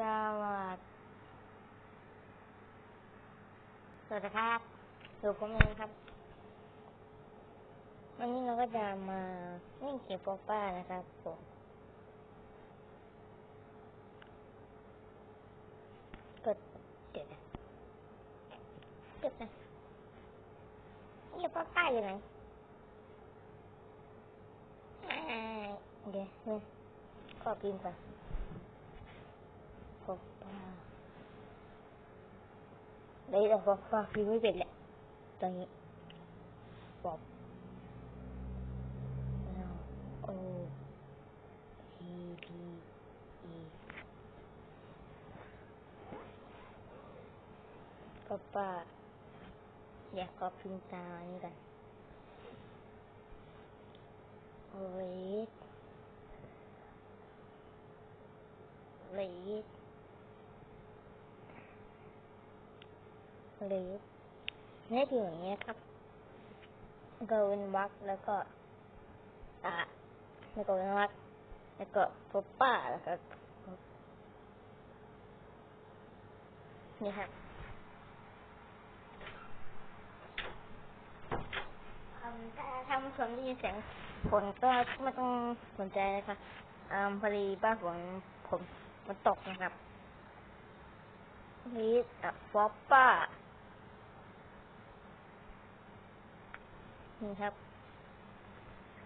สวัสดีสวัสดีครับอยู่ผมเองครับ วันนี้เราก็จะมาเล่นเกมโปป้านะครับผมกดเดี๋ยวนะกดนะนี่โปป้าอยู่ไหนอ่าเดี๋ยวนี่ขอพิมพ์ก่อน โปป้าเดี๋ยวเราโปป้าพิมไม่เป็นแหละตอนนี้ป๊อป L O P P E ป๊าป้าอยากขอพิมพ์ตาอันนี้กันโอ้ย เลดเลดนี่อย่างเงี้ยครับก็เว้นวรรคแล้วก็อะแล้วก็เว้นวรรคแล้วก็ป๊าป้าแล้วก็นี่ครับอืมถ้าถ้านชมได้ยินเสียงฝนก็ไม่ต้องสนใจนะคะอืมพอดีบ้านฝนผมมันตกนะครับนี่อะป๊อปป้า นี่ครับ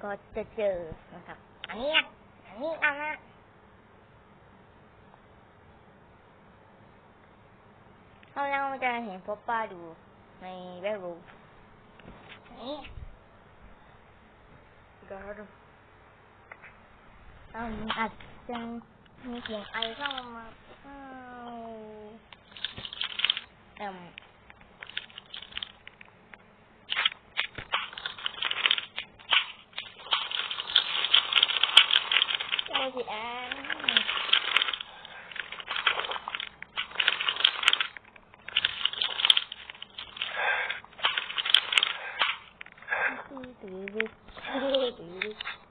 ก็จะเจอนะครับ อันนี้อะอันนี้อันนะเราเราจะเห็นป๊อป้าดูในเว็บรูมนี่ God. อืมอาจจะมีเสียงไอเข้ามาอ้าวอืม เจ้าสิอันตื้อตื้อตื้อตื้อตื้อ